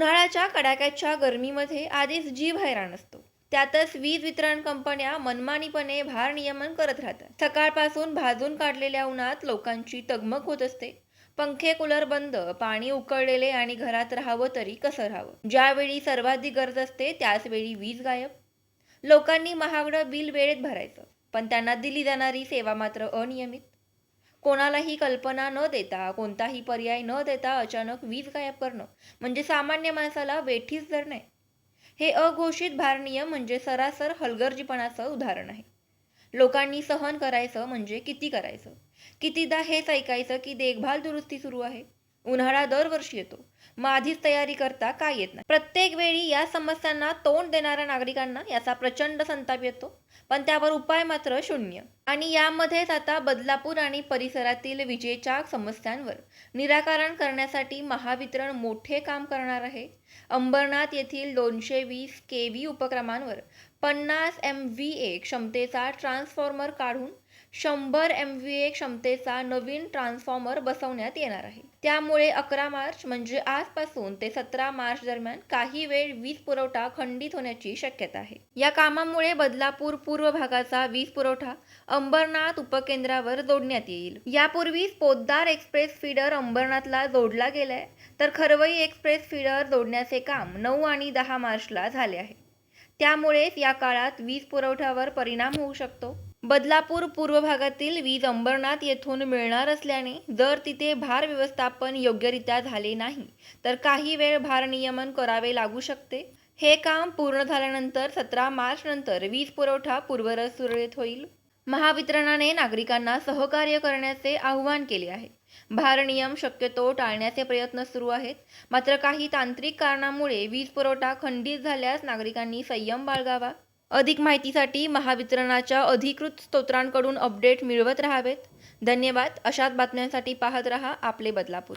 उन्हाळ्याच्या कडाक्याच्या गरमीमध्ये आधीच जीव हैराण असतो. त्यातच वीज वितरण कंपन्या मनमानीपणे भारनियमन करत राहतात. सकाळपासून भाजून काढलेल्या उन्हात लोकांची तगमग होत असते. पंखे कूलर बंद पाणी उकळलेले आणि घरात राहावं तरी कसं राहावं? ज्यावेळी सर्वाधिक गरज असते त्याचवेळी वीज गायब. लोकांनी महागडं बिल वेळेत भरायचं पण त्यांना दिली जाणारी सेवा मात्र अनियमित. कोणालाही कल्पना न देता कोणताही पर्याय न देता अचानक वीज गायब करणं म्हणजे सामान्य माणसाला वेठीच धरणे हे अघोषित भारनियम म्हणजे सरासर हलगर्जीपणाचं उदाहरण आहे. लोकांनी सहन करायचं म्हणजे किती करायचं? कितीदा हेच ऐकायचं की देखभाल दुरुस्ती सुरू आहे? उन्हाळा दरवर्षी येतो. मग आधीच तयारी करता काय येत नाही? प्रत्येक वेळी या समस्यांना तोंड देणाऱ्या नागरिकांना याचा प्रचंड संताप येतो. पण त्यावर उपाय मात्र शून्य. आणि यामध्येच आता बदलापूर आणि परिसरातील विजेच्या समस्यांवर निराकरण करण्यासाठी महावितरण मोठे काम करणार आहे. अंबरनाथ येथील दोनशे वीस के व्ही उपक्रमांवर पन्नास एम व्ही ए क्षमतेचा ट्रान्सफॉर्मर काढून शंभर एम व्ही ए क्षमतेचा नवीन ट्रान्सफॉर्मर बसवण्यात येणार आहे. त्यामुळे अकरा मार्च म्हणजे आजपासून ते सतरा मार्च दरम्यान काही वेळ वीज पुरवठा खंडित होण्याची शक्यता आहे. या कामामुळे बदलापूर पूर्व भागाचा वीज पुरवठा अंबरनाथ उपकेंद्रावर जोडण्यात येईल. यापूर्वीच पोद्दार एक्सप्रेस फीडर अंबरनाथला जोडला गेलाय तर खरवई एक्सप्रेस फीडर जोडण्याचे काम नऊ आणि दहा मार्चला झाले आहे. त्यामुळेच या काळात वीज पुरवठ्यावर परिणाम होऊ शकतो. बदलापूर पूर्व भागातील वीज अंबरनाथ येथून मिळणार असल्याने जर तिथे भार व्यवस्थापन योग्यरित्या झाले नाही तर काही वेळ भारनियमन करावे लागू शकते. हे काम पूर्ण झाल्यानंतर सतरा मार्च नंतर वीज पुरवठा पूर्वरत सुरळीत होईल. महावितरणाने नागरिकांना सहकार्य करण्याचे आवाहन केले आहे. भारनियम शक्यतो टाळण्याचे प्रयत्न सुरू आहेत. मात्र काही तांत्रिक कारणामुळे वीज पुरवठा खंडित झाल्यास नागरिकांनी संयम बाळगावा. अधिक माहितीसाठी महावितरणाच्या अधिकृत स्तोत्रांकडून अपडेट मिळवत राहावेत. धन्यवाद. अशाच बातम्यांसाठी पाहत रहा आपले बदलापूर.